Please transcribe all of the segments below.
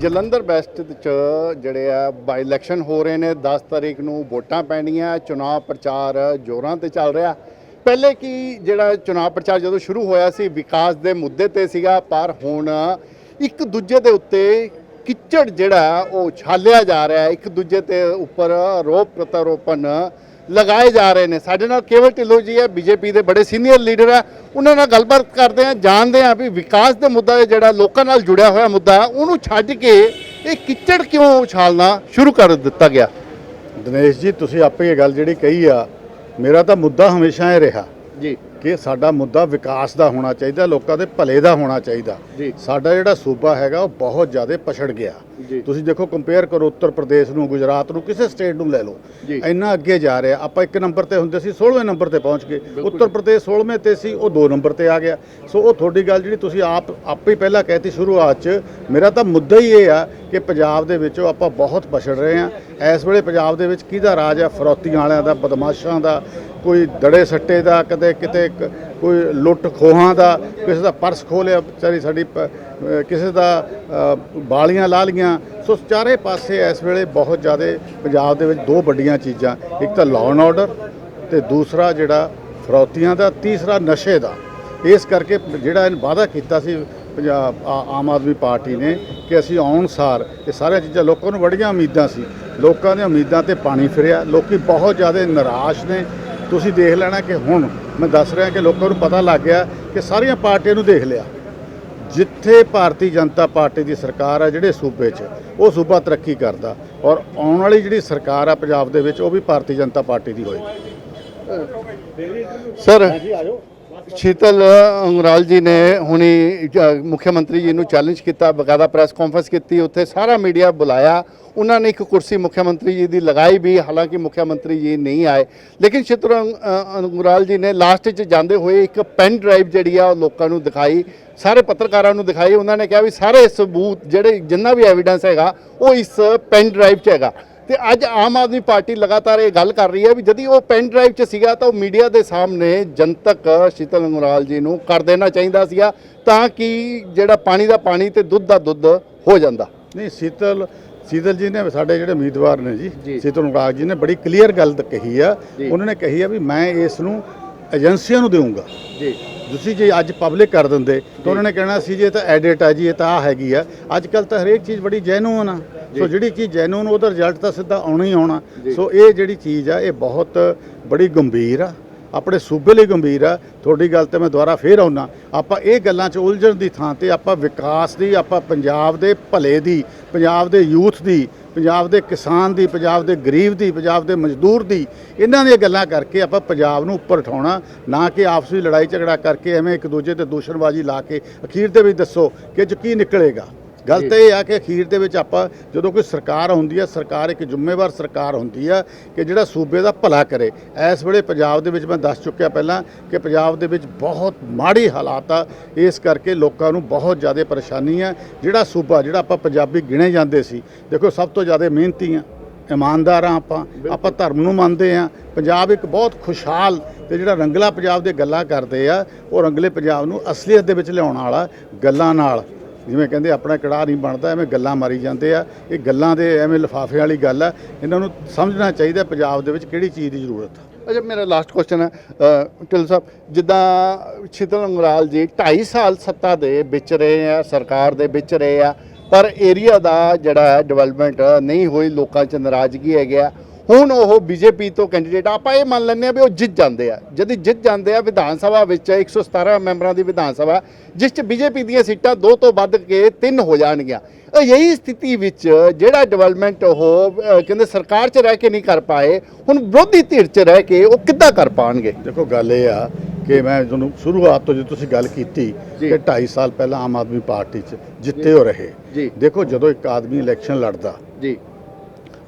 Jalandhar West ਚ ਜਿਹੜੇ ਆ ਬਾਈ ਇਲੈਕਸ਼ਨ ਹੋ ਰਹੇ ਨੇ 10 ਤਾਰੀਖ ਨੂੰ ਵੋਟਾਂ ਪੈਣੀਆਂ, ਚੁਣਾਵ ਪ੍ਰਚਾਰ ਜ਼ੋਰਾਂ ਤੇ ਚੱਲ ਰਿਹਾ। ਪਹਿਲੇ ਕੀ ਜਿਹੜਾ ਚੁਣਾਵ ਪ੍ਰਚਾਰ ਜਦੋਂ ਸ਼ੁਰੂ ਹੋਇਆ ਸੀ, ਵਿਕਾਸ ਦੇ ਮੁੱਦੇ ਤੇ ਸੀਗਾ, ਪਰ ਹੁਣ ਇੱਕ ਦੂਜੇ ਦੇ ਉੱਤੇ ਕਿੱਚੜ ਜਿਹੜਾ, ਉਹ ਛਾਲਿਆ ਜਾ ਰਿਹਾ। ਇੱਕ ਦੂਜੇ ਤੇ ਉੱਪਰ ਆਰੋਪ ਪ੍ਰਤਆਰੋਪਣ ਲਗਾਏ ਜਾ ਰਹੇ ਨੇ। ਸਾਡੇ ਨਾਲ ਕੇਵਲ ਢਿੱਲੋਂ ਜੀ ਹੈ ਬੀਜੇਪੀ ਦੇ ਬੜੇ ਸੀਨੀਅਰ ਲੀਡਰ ਹੈ। ਉਹਨਾਂ ਨਾਲ ਗੱਲਬਾਤ ਕਰਦੇ ਆ ਜਾਣਦੇ ਆ ਵੀ ਵਿਕਾਸ ਦੇ ਮੁੱਦਾ ਜਿਹੜਾ ਲੋਕਾਂ ਨਾਲ ਜੁੜਿਆ ਹੋਇਆ ਮੁੱਦਾ ਉਹਨੂੰ ਛੱਡ ਕੇ ਇਹ ਕਿੱਚੜ ਕਿਉਂ ਉਛਾਲਣਾ ਸ਼ੁਰੂ ਕਰ ਦਿੱਤਾ ਗਿਆ? ਦਿਨੇਸ਼ ਜੀ ਤੁਸੀਂ ਆਪੇ ਇਹ ਗੱਲ ਜਿਹੜੀ ਕਹੀ ਆ ਮੇਰਾ ਤਾਂ ਮੁੱਦਾ ਹਮੇਸ਼ਾ ਇਹ ਰਿਹਾ ਜੀ। ਕਿ ਸਾਡਾ ਮੁੱਦਾ ਵਿਕਾਸ ਦਾ ਹੋਣਾ ਚਾਹੀਦਾ ਲੋਕਾਂ ਦੇ ਭਲੇ ਦਾ ਹੋਣਾ ਚਾਹੀਦਾ। ਜੀ। ਸਾਡਾ ਜਿਹੜਾ ਸੂਬਾ ਹੈਗਾ ਉਹ ਬਹੁਤ ਜ਼ਿਆਦਾ ਪਛੜ ਗਿਆ। ਤੁਸੀਂ ਦੇਖੋ ਕੰਪੇਅਰ ਕਰੋ ਉੱਤਰ ਪ੍ਰਦੇਸ਼ ਨੂੰ ਗੁਜਰਾਤ ਨੂੰ ਕਿਸੇ ਸਟੇਟ ਨੂੰ ਲੈ ਲਓ। ਇੰਨਾ ਅੱਗੇ ਜਾ ਰਿਹਾ। ਆਪਾਂ ਇੱਕ ਨੰਬਰ ਤੇ ਹੁੰਦੇ ਸੀ 16ਵੇਂ ਨੰਬਰ ਤੇ ਪਹੁੰਚ ਗਏ। ਉੱਤਰ ਪ੍ਰਦੇਸ਼ 16ਵੇਂ ਤੇ ਸੀ ਉਹ 2 ਨੰਬਰ ਤੇ ਆ ਗਿਆ। ਸੋ ਉਹ ਤੁਹਾਡੀ ਗੱਲ ਜਿਹੜੀ ਤੁਸੀਂ ਆਪ ਆਪੇ ਪਹਿਲਾਂ ਕਹਿਤੀ ਸ਼ੁਰੂਆਤ 'ਚ ਮੇਰਾ ਤਾਂ ਮੁੱਦਾ ਹੀ ਇਹ ਆ ਕਿ ਪੰਜਾਬ ਦੇ ਵਿੱਚੋਂ ਆਪਾਂ ਬਹੁਤ ਪਛੜ ਰਹੇ ਆ ਇਸ ਵੇਲੇ ਪੰਜਾਬ ਦੇ ਵਿੱਚ ਕਿਹਦਾ ਰਾਜ ਆ? ਫਰੌਤੀਆਂ ਵਾਲਿਆਂ ਦਾ ਬਦਮਾਸ਼ਾਂ ਦਾ ਕੋਈ ਦੜੇ ਸੱਟੇ ਦਾ ਕਦੇ ਕਿਤੇ ਕੋਈ ਲੁੱਟ ਖੋਹਾਂ ਦਾ ਕਿਸੇ ਦਾ ਪਰਸ ਖੋਲਿਆ ਵਿਚਾਰੀ ਸਾਡੀ ਪ- ਕਿਸੇ ਦਾ ਅਹ, ਬਾਲੀਆਂ ਲਾ ਲੀਆਂ ਸੋ ਚਾਰੇ ਪਾਸੇ ਇਸ ਵੇਲੇ ਬਹੁਤ ਜ਼ਿਆਦਾ ਪੰਜਾਬ ਦੇ ਵਿੱਚ ਦੋ ਵੱਡੀਆਂ ਚੀਜ਼ਾਂ। ਇੱਕ ਤਾਂ ਲਾਅ ਐਂਡ ਆਰਡਰ ਤੇ ਦੂਸਰਾ ਜਿਹੜਾ ਫਰੌਤੀਆਂ ਦਾ ਤੀਸਰਾ ਨਸ਼ੇ ਦਾ। ਇਸ ਕਰਕੇ ਜਿਹੜਾ ਇਹ ਵਾਅਦਾ ਕੀਤਾ ਸੀ ਪੰਜਾਬ ਆ- ਆਮ ਆਦਮੀ ਪਾਰਟੀ ਨੇ ਕਿ ਅਸੀਂ ਆਉਣ ਸਾਰ ਇਹ ਸਾਰੀਆਂ ਚੀਜ਼ਾਂ ਲੋਕਾਂ ਨੂੰ ਬੜੀਆਂ ਉਮੀਦਾਂ ਸੀ। ਲੋਕਾਂ ਦੀਆਂ ਉਮੀਦਾਂ ਤੇ ਪਾਣੀ ਫਿਰਿਆ। ਲੋਕੀ ਬਹੁਤ ਜ਼ਿਆਦਾ ਨਿਰਾਸ਼ ਨੇ। ਤੁਸੀਂ ਦੇਖ ਲੈਣਾ ਕਿ ਹੁਣ ਮੈਂ ਦੱਸ ਰਿਹਾ ਕਿ ਲੋਕਾਂ ਨੂੰ ਪਤਾ ਲੱਗ ਗਿਆ ਕਿ ਸਾਰੀਆਂ ਪਾਰਟੀਆਂ ਨੂੰ ਦੇਖ ਲਿਆ। ਜਿੱਥੇ ਭਾਰਤੀ ਜਨਤਾ ਪਾਰਟੀ ਦੀ ਸਰਕਾਰ ਆ ਜਿਹੜੇ ਸੂਬੇ 'ਚ ਉਹ ਸੂਬਾ ਤਰੱਕੀ ਕਰਦਾ ਔਰ ਆਉਣ ਵਾਲੀ ਜਿਹੜੀ ਸਰਕਾਰ ਆ ਪੰਜਾਬ ਦੇ ਵਿੱਚ ਉਹ ਵੀ ਭਾਰਤੀ ਜਨਤਾ ਪਾਰਟੀ ਦੀ ਹੋਏਗੀ ਸਰ ਸ਼ੀਤਲ ਅੰਗਰਾਲ ਜੀ ਨੇ ਹੁਣੀ ਮੁੱਖ ਮੰਤਰੀ ਜੀ ਨੂੰ ਚੈਲੰਜ ਕੀਤਾ ਬਕਾਇਦਾ ਪ੍ਰੈਸ ਕਾਨਫਰੰਸ ਕੀਤੀ ਉੱਥੇ ਸਾਰਾ ਮੀਡੀਆ ਬੁਲਾਇਆ। ਉਹਨਾਂ ਨੇ ਇੱਕ ਕੁਰਸੀ ਮੁੱਖ ਮੰਤਰੀ ਜੀ ਦੀ ਲਗਾਈ ਵੀ ਹਾਲਾਂਕਿ ਮੁੱਖ ਮੰਤਰੀ ਜੀ ਨਹੀਂ ਆਏ। ਲੇਕਿਨ ਸ਼ੀਤਲ ਅੰਗ- ਅ, ਅੰਗਰਾਲ ਜੀ ਨੇ ਲਾਸਟ 'ਚ ਜਾਂਦੇ ਹੋਏ ਇੱਕ ਪੈਨ ਡਰਾਈਵ ਜਿਹੜੀ ਆ ਉਹ ਲੋਕਾਂ ਨੂੰ ਦਿਖਾਈ ਸਾਰੇ ਪੱਤਰਕਾਰਾਂ ਨੂੰ ਦਿਖਾਈ। ਉਹਨਾਂ ਨੇ ਕਿਹਾ ਵੀ ਸਾਰੇ ਸਬੂਤ ਜਿਹੜੇ ਜਿੰਨਾ ਵੀ ਐਵੀਡੈਂਸ ਹੈਗਾ ਉਹ ਇਸ ਪੈਨ ਡਰਾਈਵ 'ਚ ਹੈਗਾ। ਤੇ ਅੱਜ ਆਮ ਆਦਮੀ ਪਾਰਟੀ ਲਗਾਤਾਰ ਇਹ ਗੱਲ ਕਰ ਰਹੀ ਹੈ ਵੀ ਜਦੀ ਉਹ ਪੈਨ ਡਰਾਈਵ 'ਚ ਸੀਗਾ ਤਾਂ ਉਹ ਮੀਡੀਆ ਦੇ ਸਾਹਮਣੇ ਜਨਤਕ ਸ਼ੀਤਲ ਅੰਗਰਾਲ ਜੀ ਨੂੰ ਕਰ ਦੇਣਾ ਚਾਹੀਦਾ ਸੀਗਾ ਤਾਂ ਕਿ ਜਿਹੜਾ ਪਾਣੀ ਦਾ ਪਾਣੀ ਤੇ ਦੁੱਧ ਦਾ ਦੁੱਧ ਹੋ ਜਾਂਦਾ। ਨਹੀਂ ਸੀਤਲ ਸੀਤਲ ਜੀ ਨੇ ਸਾਡੇ ਜਿਹੜੇ ਉਮੀਦਵਾਰ ਨੇ ਜੀ। ਸੀਤਲ ਨੁਰਾਗ ਜੀ ਨੇ ਬੜੀ ਕਲੀਅਰ ਗੱਲ ਕਹੀ ਆ। ਉਹਨਾਂ ਨੇ ਕਹੀ ਆ ਵੀ ਮੈਂ ਇਸ ਨੂੰ ਏਜੰਸੀਆਂ ਨੂੰ ਦੇਵਾਂਗਾ ਜੀ। ਤੁਸੀਂ ਜੇ ਅੱਜ ਪਬਲਿਕ ਕਰ ਦਿੰਦੇ ਤਾਂ ਉਹਨਾਂ ਨੇ ਕਹਿਣਾ ਸੀ ਜੀ ਇਹ ਤਾਂ ਐਡਿਟ ਆ ਜੀ ਇਹ ਤਾਂ ਆ ਹੈਗੀ ਆ। ਅੱਜ ਕੱਲ ਤਾਂ ਹਰੇਕ ਚੀਜ਼ ਬੜੀ ਜੈਨੂਨ ਆ। ਸੋ ਜਿਹੜੀ ਚੀਜ਼ ਜੈਨੂਨ ਉਹਦਾ ਰਿਜ਼ਲਟ ਤਾਂ ਸਿੱਧਾ ਆਉਣਾ ਹੀ ਆਉਣਾ। ਜੀ। ਸੋ ਇਹ ਜਿਹੜੀ ਚੀਜ਼ ਆ ਇਹ ਬਹੁਤ ਬੜੀ ਗੰਭੀਰ ਆ। ਆਪਣੇ ਸੂਬੇ ਲਈ ਗੰਭੀਰ ਆ। ਤੁਹਾਡੀ ਗੱਲ ਤੇ ਮੈਂ ਦੁਬਾਰਾ ਫੇਰ ਆਉਣਾ ਆਪਾਂ ਇਹ ਗੱਲਾਂ 'ਚ ਉਲਝਣ ਦੀ ਥਾਂ ਤੇ ਆਪਾਂ ਵਿਕਾਸ ਦੀ ਆਪਾਂ ਪੰਜਾਬ ਦੇ ਭਲੇ ਦੀ ਪੰਜਾਬ ਦੇ ਯੂਥ ਦੀ ਪੰਜਾਬ ਦੇ ਕਿਸਾਨ ਦੀ ਪੰਜਾਬ ਦੇ ਗਰੀਬ ਦੀ ਪੰਜਾਬ ਦੇ ਮਜ਼ਦੂਰ ਦੀ ਇਹਨਾਂ ਦੀਆਂ ਗੱਲਾਂ ਕਰਕੇ ਆਪਾਂ ਪੰਜਾਬ ਨੂੰ ਉੱਪਰ ਉਠਾਉਣਾ। ਨਾ ਕਿ ਆਪਸ ਲੜਾਈ ਝਗੜਾ ਕਰਕੇ ਐਵੇਂ ਇੱਕ ਦੂਜੇ ਤੇ ਦੂਸ਼ਣਬਾਜ਼ੀ ਲਾ ਕੇ ਅਖੀਰ ਦੇ ਵਿੱਚ ਦੱਸੋ ਕਿ 'ਚ ਕੀ ਨਿਕਲੇਗਾ। ਗੱਲ ਤਾਂ ਇਹ ਆ ਕਿ ਅਖੀਰ ਦੇ ਵਿੱਚ ਆਪਾਂ ਜਦੋਂ ਕੋਈ ਸਰਕਾਰ ਹੁੰਦੀ ਆ ਸਰਕਾਰ ਇੱਕ ਜ਼ਿੰਮੇਵਾਰ ਸਰਕਾਰ ਹੁੰਦੀ ਆ ਕਿ ਜਿਹੜਾ ਸੂਬੇ ਦਾ ਭਲਾ ਕਰੇ। ਇਸ ਵੇਲੇ ਪੰਜਾਬ ਦੇ ਵਿੱਚ ਮੈਂ ਦੱਸ ਚੁੱਕਿਆ ਪਹਿਲਾਂ ਕਿ ਪੰਜਾਬ ਦੇ ਵਿੱਚ ਬਹੁਤ ਮਾੜੀ ਹਾਲਾਤ ਆ। ਇਸ ਕਰਕੇ ਲੋਕਾਂ ਨੂੰ ਬਹੁਤ ਜ਼ਿਆਦਾ ਪਰੇਸ਼ਾਨੀ ਆ। ਜਿਹੜਾ ਸੂਬਾ ਜਿਹੜਾ ਆਪਾਂ ਪੰਜਾਬੀ ਗਿਣੇ ਜਾਂਦੇ ਸੀ ਦੇਖੋ ਸਭ ਤੋਂ ਜ਼ਿਆਦਾ ਮਿਹਨਤੀ ਆ। ਇਮਾਨਦਾਰ ਆ ਆਪਾਂ। ਆਪਾਂ ਧਰਮ ਨੂੰ ਮੰਨਦੇ ਆ। ਪੰਜਾਬ ਇੱਕ ਬਹੁਤ ਖੁਸ਼ਹਾਲ ਤੇ ਜਿਹੜਾ ਰੰਗਲਾ ਪੰਜਾਬ ਦੇ ਗੱਲਾਂ ਕਰਦੇ ਆ ਉਹ ਰੰਗਲੇ ਪੰਜਾਬ ਨੂੰ ਅਸਲੀਅਤ ਦੇ ਵਿੱਚ ਲਿਆਉਣ ਵਾਲਾ ਗੱਲਾਂ ਨਾਲ। ਜਿਵੇਂ ਕਹਿੰਦੇ ਆਪਣਾ ਕੜਾਹ ਨਹੀਂ ਬਣਦਾ ਐਵੇਂ ਗੱਲਾਂ ਮਾਰੀ ਜਾਂਦੇ ਆ। ਇਹ ਗੱਲਾਂ ਦੇ ਐਵੇਂ ਲਿਫਾਫੇ ਵਾਲੀ ਗੱਲ ਆ। ਇਹਨਾਂ ਨੂੰ ਸਮਝਣਾ ਚਾਹੀਦਾ ਪੰਜਾਬ ਦੇ ਵਿੱਚ ਕਿਹੜੀ ਚੀਜ਼ ਦੀ ਜ਼ਰੂਰਤ ਆ। ਅੱਛਾ ਮੇਰਾ ਲਾਸਟ ਕੁਐਸਚਨ ਹੈ ਅ, ਢਿੱਲ ਸਾਹਿਬ ਜਿੱਦਾਂ ਸ਼ੀਤਲ ਅੰਗਰਾਲ ਜੀ 2.5 ਸਾਲ ਸੱਤਾ ਦੇ ਵਿੱਚ ਰਹੇ ਆ ਸਰਕਾਰ ਦੇ ਵਿੱਚ ਰਹੇ ਆ ਪਰ ਏਰੀਆ ਦਾ ਜਿਹੜਾ ਡਿਵੈਲਪਮੈਂਟ ਨਹੀਂ ਹੋਈ ਲੋਕਾਂ 'ਚ ਨਾਰਾਜ਼ਗੀ ਹੈ ਗਿਆ ਹੁਣ ਉਹ ਬੀਜੇਪੀ ਤੋਂ ਕੈਂਡੀਡੇਟ ਆਪਾਂ ਇਹ ਮੰਨ ਲੈਂਦੇ ਆ ਵੀ ਉਹ ਜਿੱਤ ਜਾਂਦੇ ਆ। ਜਦ ਜਿੱਤ ਜਾਂਦੇ ਆ ਵਿਧਾਨ ਸਭਾ ਵਿੱਚ 117 ਮੈਂਬਰਾਂ ਦੀ ਵਿਧਾਨ ਸਭਾ ਜਿਸ 'ਚ ਬੀਜੇਪੀ ਦੀਆਂ ਸੀਟਾਂ ਦੋ ਤੋਂ ਵੱਧ ਕੇ ਤਿੰਨ ਹੋ ਜਾਣਗੀਆਂ। ਅ, ਯਹੀ ਸਥਿਤੀ ਵਿੱਚ ਜਿਹੜਾ ਡਿਵੈਲਪਮੈਂਟ ਉਹ ਕਹਿੰਦੇ ਸਰਕਾਰ 'ਚ ਰਹਿ ਕੇ ਨਹੀਂ ਕਰ ਪਾਏ ਹੁਣ ਵਿਰੋਧੀ ਧਿਰ 'ਚ ਰਹਿ ਕੇ ਉਹ ਕਿੱਦਾਂ ਕਰ ਪਾਣਗੇ? ਦੇਖੋ ਗੱਲ ਇਹ ਆ ਕਿ ਮੈਂ ਤੁਹਾਨੂੰ ਸ਼ੁਰੂਆਤ ਤੋਂ ਜੇ ਤੁਸੀਂ ਗੱਲ ਕੀਤੀ। ਕਿ 2.5 ਸਾਲ ਪਹਿਲਾਂ ਆਮ ਆਦਮੀ ਪਾਰਟੀ 'ਚ ਜਿੱਤੇ ਹੋ ਰਹੇ। ਜੀ। ਦੇਖੋ ਜਦੋਂ ਇੱਕ ਆਦਮੀ ਇਲੈਕਸ਼ਨ ਲੜਦਾ ਜੀ।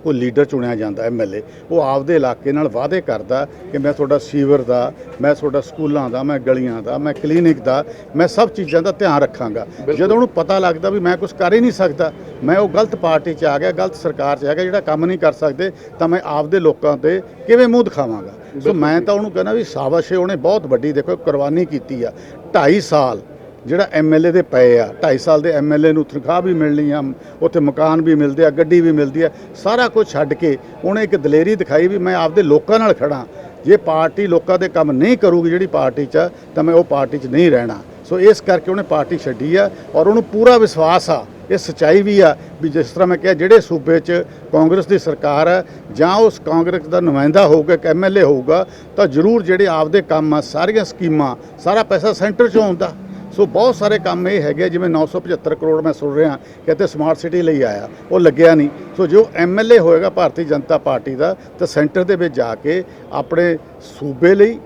ਉਹ ਲੀਡਰ ਚੁਣਿਆ ਜਾਂਦਾ ਐਮਐਲਏ ਉਹ ਆਪਦੇ ਇਲਾਕੇ ਨਾਲ ਵਾਅਦੇ ਕਰਦਾ ਕਿ ਮੈਂ ਤੁਹਾਡਾ ਸੀਵਰ ਦਾ ਮੈਂ ਤੁਹਾਡਾ ਸਕੂਲਾਂ ਦਾ ਮੈਂ ਗਲੀਆਂ ਦਾ ਮੈਂ ਕਲੀਨਿਕ ਦਾ ਮੈਂ ਸਭ ਚੀਜ਼ਾਂ ਦਾ ਧਿਆਨ ਰੱਖਾਂਗਾ। ਜਦੋਂ ਉਹਨੂੰ ਪਤਾ ਲੱਗਦਾ ਵੀ ਮੈਂ ਕੁਝ ਕਰ ਹੀ ਨਹੀਂ ਸਕਦਾ ਮੈਂ ਉਹ ਗਲਤ ਪਾਰਟੀ 'ਚ ਆ ਗਿਆ ਗਲਤ ਸਰਕਾਰ 'ਚ ਆ ਗਿਆ ਜਿਹੜਾ ਕੰਮ ਨਹੀਂ ਕਰ ਸਕਦੇ ਤਾਂ ਮੈਂ ਆਪਦੇ ਲੋਕਾਂ ਤੇ ਕਿਵੇਂ ਮੂੰਹ ਦਿਖਾਵਾਂਗਾ? ਸੋ ਮੈਂ ਤਾਂ ਉਹਨੂੰ ਕਹਿੰਦਾ ਵੀ ਸ਼ਾਬਾਸ਼ ਉਹਨੇ ਬਹੁਤ ਵੱਡੀ ਦੇਖੋ ਕੁਰਬਾਨੀ ਕੀਤੀ ਆ। 2.5 ਸਾਲ ਜਿਹੜਾ ਐਮਐਲਏ ਦੇ ਪਏ ਆ 2.5 ਸਾਲ ਦੇ ਐਮਐਲਏ ਨੂੰ ਤਨਖਾਹ ਵੀ ਮਿਲਣੀ ਆ, ਉੱਥੇ ਮਕਾਨ ਵੀ ਮਿਲਦੇ ਆ, ਗੱਡੀ ਵੀ ਮਿਲਦੀ ਆ, ਸਾਰਾ ਕੁਝ ਛੱਡ ਕੇ ਉਹਨੇ ਇੱਕ ਦਲੇਰੀ ਦਿਖਾਈ ਵੀ ਮੈਂ ਆਪਦੇ ਲੋਕਾਂ ਨਾਲ ਖੜਾ ਜੇ ਪਾਰਟੀ ਲੋਕਾਂ ਦੇ ਕੰਮ ਨਹੀਂ ਕਰੂਗੀ ਜਿਹੜੀ ਪਾਰਟੀ 'ਚ ਤਾਂ ਮੈਂ ਉਹ ਪਾਰਟੀ 'ਚ ਨਹੀਂ ਰਹਿਣਾ। ਸੋ ਇਸ ਕਰਕੇ ਉਹਨੇ ਪਾਰਟੀ ਛੱਡੀ ਆ ਔਰ ਉਹਨੂੰ ਪੂਰਾ ਵਿਸ਼ਵਾਸ ਆ, ਇਹ ਸਚਾਈ ਵੀ ਆ ਵੀ ਜਿਸ ਤਰ੍ਹਾਂ ਮੈਂ ਕਿਹਾ ਜਿਹੜੇ ਸੂਬੇ 'ਚ ਕਾਂਗਰਸ ਦੀ ਸਰਕਾਰ ਹੈ ਜਾਂ ਉਸ ਕਾਂਗਰਸ ਦਾ ਨੁਮਾਇੰਦਾ ਹੋਊਗਾ, ਇੱਕ ਐਮਐਲਏ ਹੋਊਗਾ, ਤਾਂ ਜ਼ਰੂਰ ਜਿਹੜੇ ਆਪਦੇ ਕੰਮ ਆ, ਸਾਰੀਆਂ ਸਕੀਮਾਂ, ਸਾਰਾ ਪੈਸਾ ਸੈਂਟਰ 'ਚੋਂ ਆਉਂਦਾ। ਸੋ ਬਹੁਤ ਸਾਰੇ ਕੰਮ ਇਹ ਹੈਗੇ ਜਿਵੇਂ 975 ਕਰੋੜ ਮੈਂ ਸੁਣ ਰਿਹਾ ਕਹਿੰਦੇ ਸਮਾਰਟ ਸਿਟੀ ਲਈ ਆਇਆ, ਉਹ ਲੱਗਿਆ ਨਹੀਂ। ਸੋ ਜੋ ਐਮਐਲਏ ਹੋਏਗਾ ਭਾਰਤੀ ਜਨਤਾ ਪਾਰਟੀ ਦਾ, ਤਾਂ ਸੈਂਟਰ ਦੇ ਵਿੱਚ ਜਾ ਕੇ ਆਪਣੇ ਸੂਬੇ ਲਈ,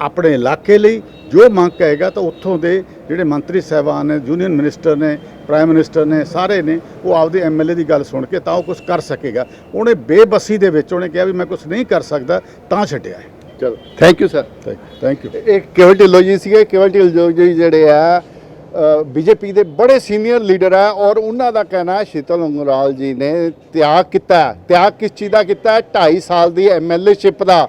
ਆਪਣੇ ਇਲਾਕੇ ਲਈ ਜੋ ਮੰਗ ਕਹੇਗਾ, ਤਾਂ ਉੱਥੋਂ ਦੇ ਜਿਹੜੇ ਮੰਤਰੀ ਸਾਹਿਬਾਨ ਨੇ ਯੂਨੀਅਨ ਮਿਨਿਸਟਰ ਨੇ ਪ੍ਰਾਈਮ ਮਿਨਿਸਟਰ ਨੇ, ਸਾਰੇ ਨੇ, ਉਹ ਆਪਦੇ ਐਮਐਲਏ ਦੀ ਗੱਲ ਸੁਣ ਕੇ ਤਾਂ ਉਹ ਕੁਝ ਕਰ ਸਕੇਗਾ। ਉਹਨੇ ਬੇਬਸੀ ਦੇ ਵਿੱਚ ਉਹਨੇ ਕਿਹਾ ਵੀ ਮੈਂ ਕੁਝ ਨਹੀਂ ਕਰ ਸਕਦਾ, ਤਾਂ ਛੱਡਿਆ ਹੈ। ਚਲੋ। Thank you sir thank you ਇਹ ਕੇਵਲ ਢਿੱਲੋਂ ਜੀ ਸੀਗੇ ਕੇਵਲ ਢਿੱਲੋਂ ਜੀ ਜਿਹੜੇ ਆ ਬੀਜੇਪੀ ਦੇ ਬੜੇ ਸੀਨੀਅਰ ਲੀਡਰ ਆ ਔਰ ਉਹਨਾਂ ਦਾ ਕਹਿਣਾ ਹੈ ਸ਼ੀਤਲ ਉਂਗਰਾਲ ਜੀ ਨੇ ਤਿਆਗ ਕੀਤਾ। ਤਿਆਗ ਕਿਸ ਚੀਜ਼ ਦਾ ਕੀਤਾ ਹੈ? 2.5 ਸਾਲ ਦੀ ਐਮਐਲਏਸ਼ਿਪ ਦਾ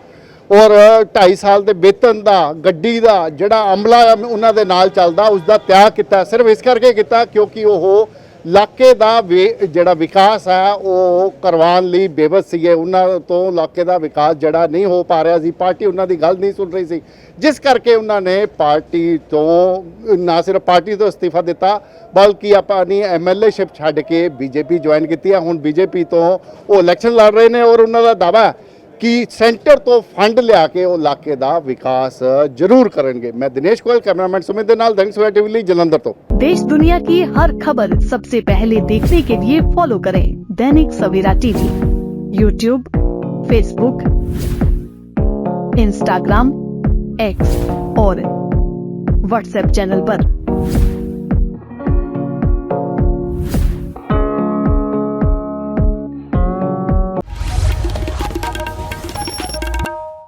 ਔਰ 2.5 ਸਾਲ ਦੇ ਵੇਤਨ ਦਾ ਗੱਡੀ ਦਾ ਜਿਹੜਾ ਅਮਲਾ ਉਹਨਾਂ ਦੇ ਨਾਲ ਚੱਲਦਾ ਉਸ ਦਾ ਤਿਆਗ ਕੀਤਾ ਸਿਰਫ ਇਸ ਕਰਕੇ ਕੀਤਾ ਕਿਉਂਕਿ ਉਹ ਇਲਾਕੇ ਦਾ ਵੇ- ਜਿਹੜਾ ਵਿਕਾਸ ਹੈ, ਉਹ ਕਰਵਾਉਣ ਲਈ ਬੇਬਸ ਸੀਗੇ ਉਹਨਾਂ ਤੋਂ ਇਲਾਕੇ ਦਾ ਵਿਕਾਸ ਜਿਹੜਾ ਨਹੀਂ ਹੋ ਪਾ ਰਿਹਾ ਸੀ। ਪਾਰਟੀ ਉਹਨਾਂ ਦੀ ਗੱਲ ਨਹੀਂ ਸੁਣ ਰਹੀ ਸੀ। ਜਿਸ ਕਰਕੇ ਉਹਨਾਂ ਨੇ ਪਾਰਟੀ ਤੋਂ, ਨਾ ਸਿਰਫ ਪਾਰਟੀ ਤੋਂ ਅਸਤੀਫਾ ਦਿੱਤਾ, ਬਲਕਿ ਆਪਣੀ ਐਮਐਲਏਸ਼ਿਪ ਛੱਡ ਕੇ ਬੀਜੇਪੀ ਜੁਆਇਨ ਕੀਤੀ ਹੈ। ਹੁਣ ਬੀਜੇਪੀ ਤੋਂ ਉਹ ਇਲੈਕਸ਼ਨ ਲੜ ਰਹੇ ਨੇ ਔਰ ਉਹਨਾਂ ਦਾ ਦਾਵਾ ਕਿ ਸੈਂਟਰ ਤੋਂ ਫੰਡ ਲਿਆ ਕੇ ਉਹ ਇਲਾਕੇ ਦਾ ਵਿਕਾਸ ਜ਼ਰੂਰ ਕਰਨਗੇ ਮੈਂ ਦਿਨੇਸ਼ ਗੋਇਲ ਕੈਮਰਾਮੈਨ ਸੁਮਿਤ ਦੇ ਨਾਲ ਦੈਨਿਕ ਸਵੇਰਾ ਟੀਵੀ ਲਈ ਜਲੰਧਰ ਤੋਂ देश दुनिया की हर खबर सबसे पहले देखने के लिए फॉलो करें Dainik Savera TV YouTube Facebook Instagram X और व्हाट्सएप चैनल पर।